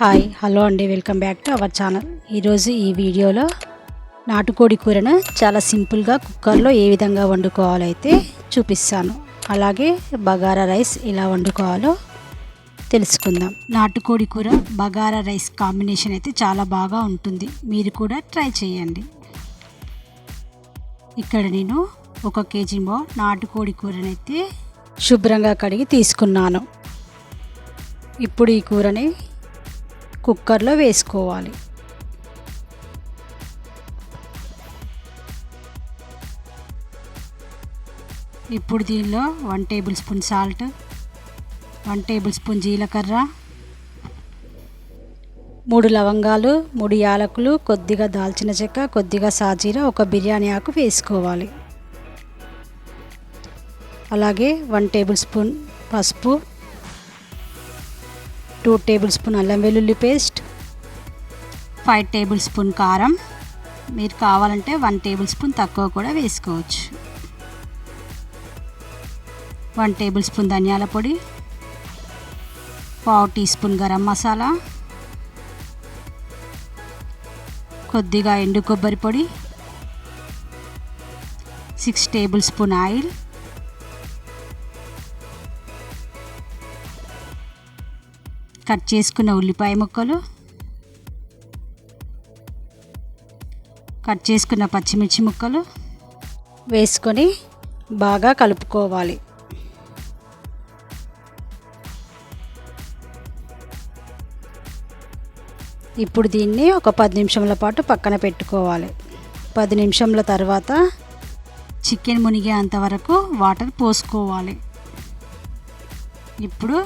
Hi hello అండి welcome back to our channel. ఈరోజు ఈ వీడియోలో నాటుకోడి కూరను చాలా సింపుల్గా కుక్కర్లో ఏ విధంగా వండుకోవాలో అయితే చూపిస్తాను. అలాగే బగారా రైస్ ఎలా వండుకోవాలో తెలుసుకుందాం. నాటుకోడి కూర బగారా రైస్ కాంబినేషన్ అయితే చాలా బాగా ఉంటుంది. మీరు కూడా ట్రై చేయండి. ఇక్కడ నేను ఒక కేజీ బో నాటుకోడి కూరనైతే శుభ్రంగా కడిగి తీసుకున్నాను. ఇప్పుడు ఈ కూరని కుక్కర్లో వేసుకోవాలి. ఇప్పుడు దీనిలో one tablespoon salt one tablespoon జీలకర్ర మూడు లవంగాలు మూడు యాలకులు కొద్దిగా దాల్చిన చెక్క కొద్దిగా సాజీర ఒక బిర్యానీ ఆకు వేసుకోవాలి. అలాగే వన్ టేబుల్ స్పూన్ పసుపు టూ టేబుల్ స్పూన్ అల్లం వెల్లుల్లి పేస్ట్ ఫైవ్ టేబుల్ స్పూన్ కారం. మీరు కావాలంటే వన్ టేబుల్ స్పూన్ తక్కువ కూడా వేసుకోవచ్చు. వన్ టేబుల్ స్పూన్ ధనియాల పొడి పావు టీ స్పూన్ గరం మసాలా కొద్దిగా ఎండు కొబ్బరి పొడి six tablespoon oil cut చేసుకున్న ఉల్లిపాయ ముక్కలు కట్ చేసుకున్న పచ్చిమిర్చి ముక్కలు వేసుకొని బాగా కలుపుకోవాలి. ఇప్పుడు దీన్ని ఒక పది నిమిషంల పాటు పక్కన పెట్టుకోవాలి. పది నిమిషంల తర్వాత చికెన్ మునిగేంత వరకు వాటర్ పోసుకోవాలి. ఇప్పుడు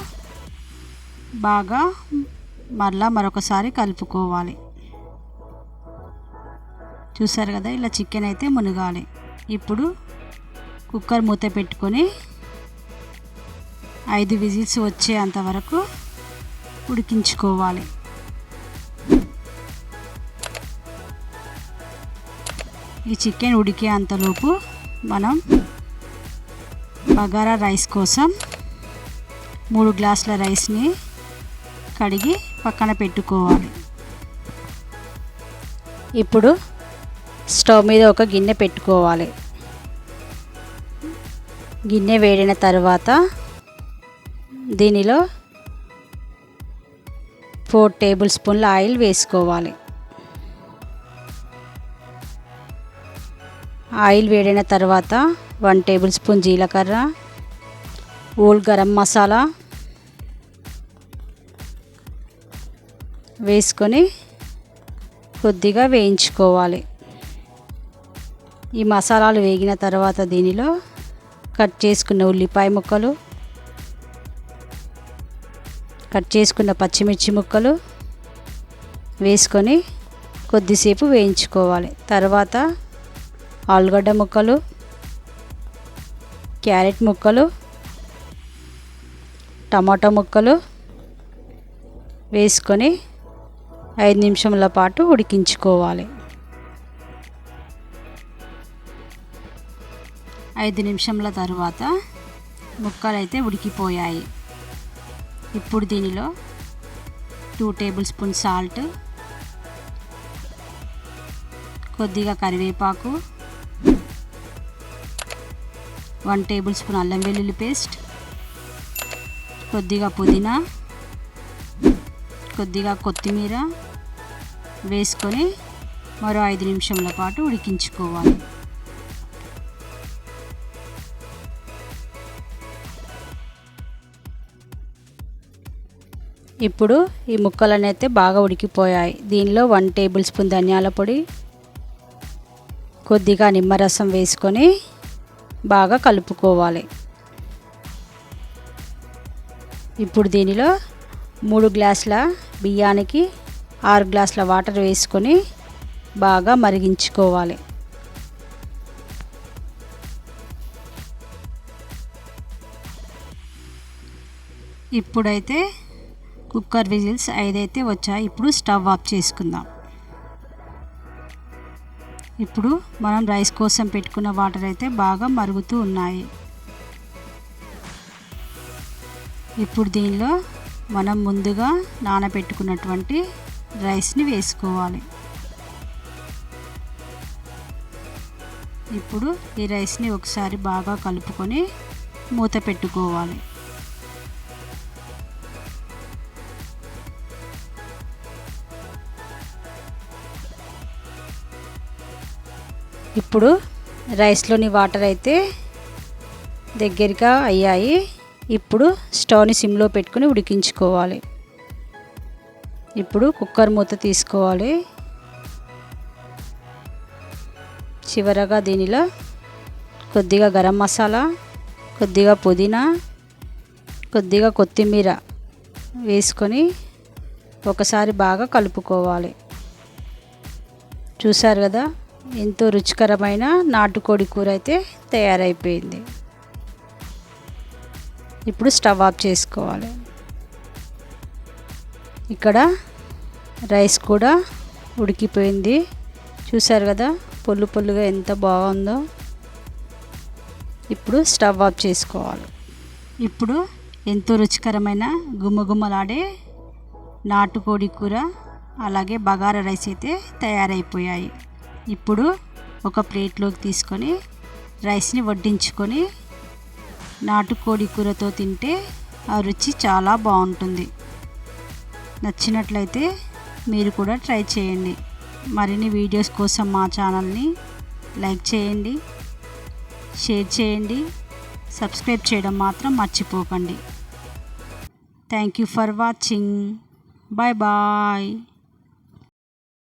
బాగా మరలా మరొకసారి కలుపుకోవాలి. చూసారు కదా ఇలా చికెన్ అయితే మునగాలి. ఇప్పుడు కుక్కర్ మూత పెట్టుకొని ఐదు విజిల్స్ వచ్చేంత వరకు ఉడికించుకోవాలి. ఈ చికెన్ ఉడికే అంతలోపు మనం బగారా రైస్ కోసం మూడు గ్లాసుల రైస్ని కడిగి పక్కన పెట్టుకోవాలి. ఇప్పుడు స్టవ్ మీద ఒక గిన్నె పెట్టుకోవాలి. గిన్నె వేడిన తర్వాత దీనిలో ఫోర్ టేబుల్ స్పూన్ల ఆయిల్ వేసుకోవాలి. ఆయిల్ వేడిన తర్వాత వన్ టేబుల్ స్పూన్ జీలకర్ర ఓల్ గరం మసాలా వేసుకొని కొద్దిగా వేయించుకోవాలి. ఈ మసాలాలు వేగిన తర్వాత దీనిలో కట్ చేసుకున్న ఉల్లిపాయ ముక్కలు కట్ చేసుకున్న పచ్చిమిర్చి ముక్కలు వేసుకొని కొద్దిసేపు వేయించుకోవాలి. తర్వాత ఆలుగడ్డ ముక్కలు క్యారెట్ ముక్కలు టమాటా ముక్కలు వేసుకొని ఐదు నిమిషముల పాటు ఉడికించుకోవాలి. ఐదు నిమిషముల తర్వాత ముక్కలు అయితే ఉడికిపోయాయి. ఇప్పుడు దీనిలో టూ టేబుల్ స్పూన్ సాల్ట్ కొద్దిగా కరివేపాకు వన్ టేబుల్ స్పూన్ అల్లం వెల్లుల్లి పేస్ట్ కొద్దిగా పుదీనా కొద్దిగా కొత్తిమీర వేసుకొని మరో ఐదు నిమిషముల పాటు ఉడికించుకోవాలి. ఇప్పుడు ఈ ముక్కలన్నీ అయితే బాగా ఉడికిపోయాయి. దీనిలో వన్ టేబుల్ స్పూన్ ధనియాల పొడి కొద్దిగా నిమ్మరసం వేసుకొని బాగా కలుపుకోవాలి. ఇప్పుడు దీనిలో మూడు గ్లాసుల బియ్యానికి ఆరు గ్లాసుల వాటర్ వేసుకొని బాగా మరిగించుకోవాలి. ఇప్పుడైతే కుక్కర్ విజిల్స్ ఐదైతే వచ్చాయి. ఇప్పుడు స్టవ్ ఆఫ్ చేసుకుందాం. ఇప్పుడు మనం రైస్ కోసం పెట్టుకున్న వాటర్ అయితే బాగా మరుగుతూ ఉన్నాయి. ఇప్పుడు దీనిలో మనం ముందుగా నానబెట్టుకున్నటువంటి రైస్ని వేసుకోవాలి. ఇప్పుడు ఈ రైస్ని ఒకసారి బాగా కలుపుకొని మూత పెట్టుకోవాలి. ఇప్పుడు రైస్లోని వాటర్ అయితే దగ్గరగా అయ్యాయి. ఇప్పుడు స్టవ్ని సిమ్లో పెట్టుకుని ఉడికించుకోవాలి. ఇప్పుడు కుక్కర్ మూత తీసుకోవాలి. చివరగా దీనిలో కొద్దిగా గరం మసాలా కొద్దిగా పుదీనా కొద్దిగా కొత్తిమీర వేసుకొని ఒకసారి బాగా కలుపుకోవాలి. చూసారు కదా ఎంతో రుచికరమైన నాటుకోడి కూర అయితే తయారైపోయింది. ఇప్పుడు స్టవ్ ఆఫ్ చేసుకోవాలి. ఇక్కడ రైస్ కూడా ఉడికిపోయింది. చూసారు కదా పొల్లు పొల్లుగా ఎంత బాగుందో. ఇప్పుడు స్టవ్ ఆఫ్ చేసుకోవాలి. ఇప్పుడు ఎంతో రుచికరమైన గుమ్మగుమ్మలాడే నాటుకోడి కూర అలాగే బగారా రైస్ అయితే తయారైపోయాయి. ఇప్పుడు ఒక ప్లేట్లోకి తీసుకొని రైస్ని వడ్డించుకొని నాటుకోడి కూరతో తింటే ఆ రుచి చాలా బాగుంటుంది. నచ్చినట్లయితే మీరు కూడా ట్రై చేయండి. మరిన్ని వీడియోస్ కోసం మా ఛానల్ని లైక్ చేయండి షేర్ చేయండి సబ్స్క్రైబ్ చేయడం మాత్రం మర్చిపోకండి. Thank you for watching. Bye bye.